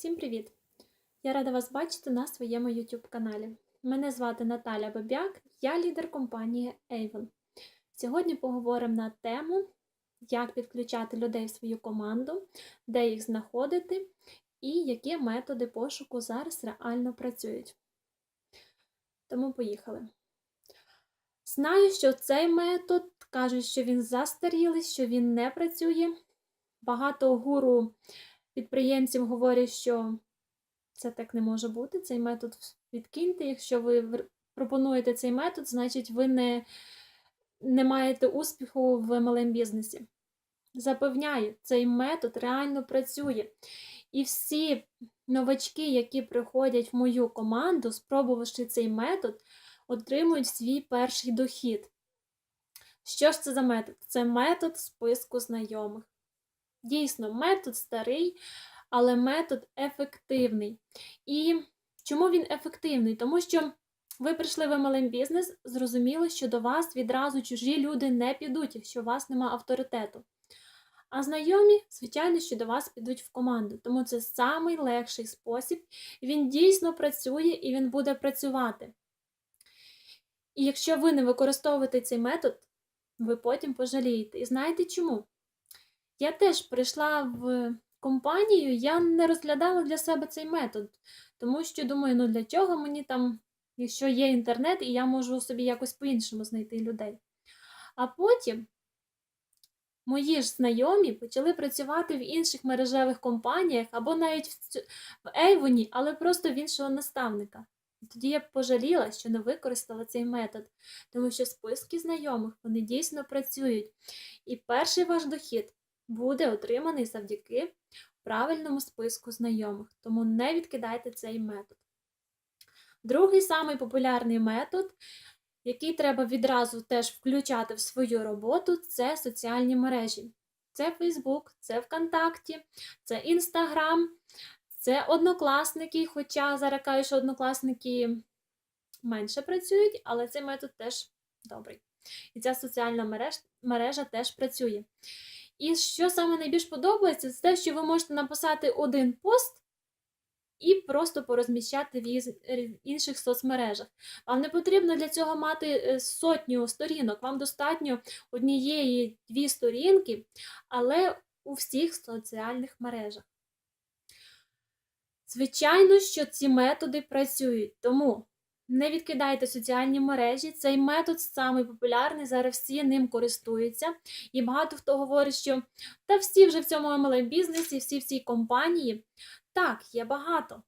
Всім привіт! Я рада вас бачити на своєму YouTube каналі. Мене звати Наталя Бабяк, я лідер компанії Avon. Сьогодні поговоримо на тему, як підключати людей в свою команду, де їх знаходити і які методи пошуку зараз реально працюють. Тому поїхали. Знаю, що цей метод кажуть, що він застарілий, що він не працює. Багато гуру підприємців говорять, що це так не може бути. Цей метод відкиньте. Якщо ви пропонуєте цей метод, значить ви не, не маєте успіху в MLM бізнесі. Запевняю, цей метод реально працює. І всі новачки, які приходять в мою команду, спробувавши цей метод, отримують свій перший дохід. Що ж це за метод? Це метод списку знайомих. Дійсно, метод старий, але метод ефективний. І чому він ефективний? Тому що ви прийшли в MLM бізнес, зрозуміло, що до вас відразу чужі люди не підуть, якщо у вас немає авторитету. А знайомі, звичайно, що до вас підуть в команду. Тому це самий легший спосіб. Він дійсно працює і він буде працювати. І якщо ви не використовуєте цей метод, ви потім пожалієте. І знаєте чому? Я теж прийшла в компанію, я не розглядала для себе цей метод, тому що думаю, ну для чого мені там, якщо є інтернет, і я можу собі якось по-іншому знайти людей. А потім мої ж знайомі почали працювати в інших мережевих компаніях або навіть в, Ейвоні, але просто в іншого наставника. Тоді я пожаліла, що не використала цей метод, тому що списки знайомих вони дійсно працюють. І перший ваш дохід буде отриманий завдяки правильному списку знайомих. Тому не відкидайте цей метод. Другий самий популярний метод, який треба відразу теж включати в свою роботу, це соціальні мережі. Це Facebook, це ВКонтакті, це Інстаграм, це однокласники, хоча зараз кажуть, що однокласники менше працюють, але цей метод теж добрий. І ця соціальна мереж, мережа теж працює. І що саме найбільш подобається, це те, що ви можете написати один пост і просто порозміщати в е, інших соцмережах. Вам не потрібно для цього мати е, сотню сторінок, вам достатньо однієї-дві сторінки, але у всіх соціальних мережах. Звичайно, що ці методи працюють, тому не відкидайте соціальні мережі. Цей метод самий популярний, зараз всі ним користуються. І багато хто говорить, що та всі вже в цьому MLM бізнесі, всі в цій компанії. Так, є багато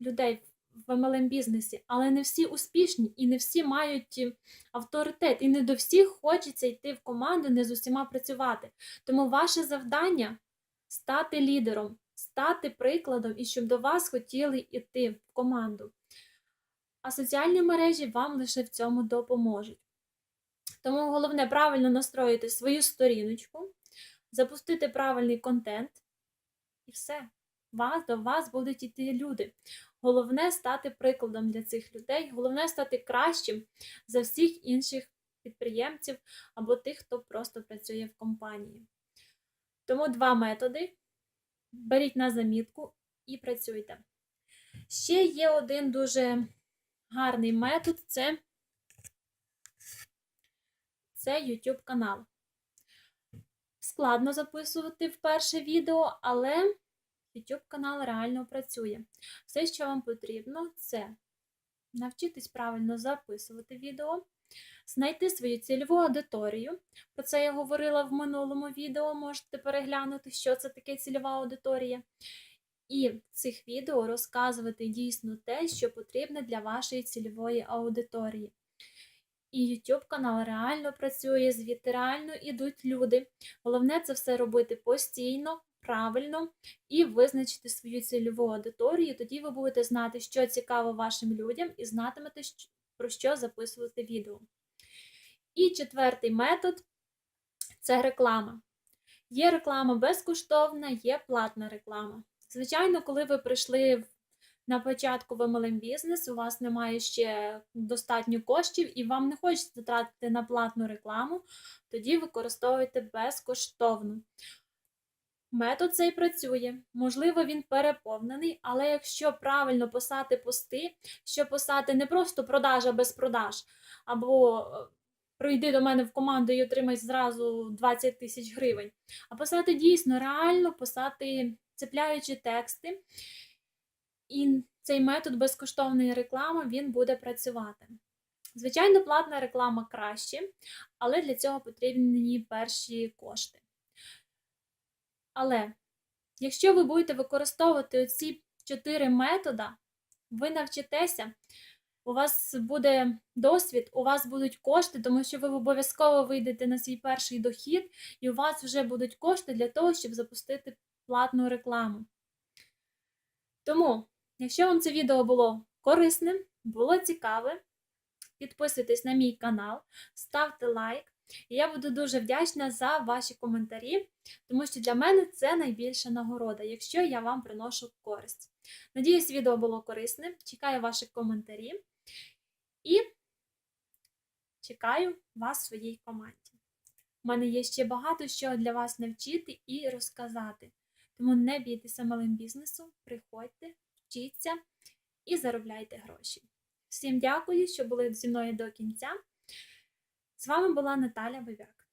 людей в MLM бізнесі, але не всі успішні і не всі мають е, авторитет, і не до всіх хочеться йти в команду, не з усіма працювати. Тому ваше завдання стати лідером, стати прикладом і щоб до вас хотіли йти в команду. А соціальні мережі вам лише в цьому допоможуть. Тому головне правильно настроїти свою сторіночку, запустити правильний контент, і все. Вас, до вас будуть йти люди. Головне стати прикладом для цих людей, головне стати кращим за всіх інших підприємців або тих, хто просто працює в компанії. Тому два методи. Беріть на замітку і працюйте. Ще є один дуже гарний метод це, це YouTube канал. Складно записувати вперше відео, але YouTube канал реально працює. Все, що вам потрібно, це навчитись правильно записувати відео, знайти свою цільову аудиторію. Про це я говорила в минулому відео, можете переглянути, що це таке цільова аудиторія. І в цих відео розказувати дійсно те, що потрібно для вашої цільової аудиторії. І YouTube канал реально працює, звідти реально ідуть люди. Головне це все робити постійно, правильно і визначити свою цільову аудиторію. Тоді ви будете знати, що цікаво вашим людям, і знатимете, про що записувати відео. І четвертий метод це реклама. Є реклама безкоштовна, є платна реклама. Звичайно, коли ви прийшли на початку в MLM бізнес, у вас немає ще достатньо коштів і вам не хочеться тратити на платну рекламу, тоді використовуйте безкоштовну. Метод цей працює. Можливо, він переповнений, але якщо правильно писати пости, що писати не просто продажа без продаж, або е, прийди до мене в команду і отримай зразу 20 тисяч гривень, а писати дійсно реально, писати цепляючі тексти. І цей метод безкоштовної реклами він буде працювати. Звичайно, платна реклама краще, але для цього потрібні перші кошти. Але якщо ви будете використовувати оці чотири методи, ви навчитеся, у вас буде досвід, у вас будуть кошти, тому що ви обов'язково вийдете на свій перший дохід, і у вас вже будуть кошти для того, щоб запустити платну рекламу. Тому, якщо вам це відео було корисним, було цікаве, підписуйтесь на мій канал, ставте лайк. І я буду дуже вдячна за ваші коментарі, тому що для мене це найбільша нагорода, якщо я вам приношу користь. Надіюсь, відео було корисним. Чекаю ваші коментарі і чекаю вас в своїй команді. У мене є ще багато що для вас навчити і розказати. Тому не бійтеся малим бізнесом, приходьте, вчіться і заробляйте гроші. Всім дякую, що були зі мною до кінця. З вами була Наталя Бебяк.